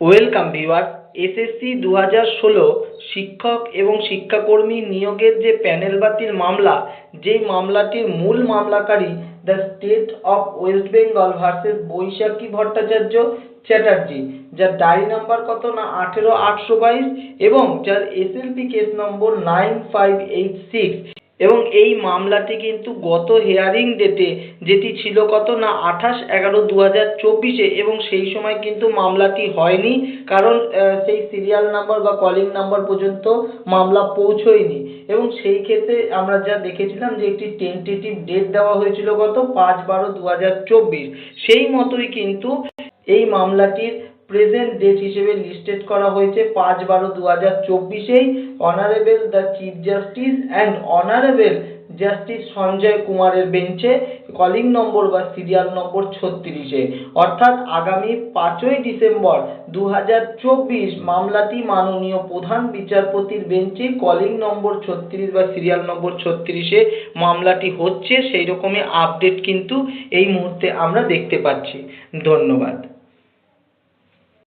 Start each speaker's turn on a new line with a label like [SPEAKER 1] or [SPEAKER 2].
[SPEAKER 1] Welcome viewer SSC দু হাজার ষোলো শিক্ষক এবং শিক্ষাকর্মী নিয়োগের যে প্যানেল বাতিল মামলা, যেই মামলাটির মূল মামলাকারী the state of West Bengal versus Baishakhi Bhattacharya Chatterjee, যার ডায়েরি নাম্বার কত না আঠেরো আটশো বাইশ এবং যার এসএলপি কেস নম্বর নাইন ফাইভ এইট সিক্স। এবং এই মামলাটি কিন্তু গত হেয়ারিং ডেটে যেটি ছিল কত না, আঠাশ এগারো দু হাজার চব্বিশে এবং সেই সময় কিন্তু মামলাটি হয়নি কারণ সেই সিরিয়াল নাম্বার বা কলিং নাম্বার পর্যন্ত মামলা পৌঁছয়নি। এবং সেই ক্ষেত্রে আমরা যা দেখেছিলাম যে একটি টেন্টেটিভ ডেট দেওয়া হয়েছিল গত পাঁচ বারো দু হাজার চব্বিশ। সেই মতোই কিন্তু এই মামলাটির প্রেজেন্ট ডেট হিসেবে লিস্টেড করা হয়েছে পাঁচ বারো দু হাজার চব্বিশেই honourable the chief justice and honourable justice Sanjay কুমারের বেঞ্চে কলিং নম্বর বা সিরিয়াল নম্বর ছত্রিশে। অর্থাৎ আগামী পাঁচই ডিসেম্বর দু হাজার চব্বিশ মামলাটি মাননীয় প্রধান বিচারপতির বেঞ্চে কলিং নম্বর ছত্রিশ বা সিরিয়াল নম্বর ছত্রিশে মামলাটি হচ্ছে সেই রকমই আপডেট কিন্তু এই মুহূর্তে আমরা দেখতে পাচ্ছি। ধন্যবাদ।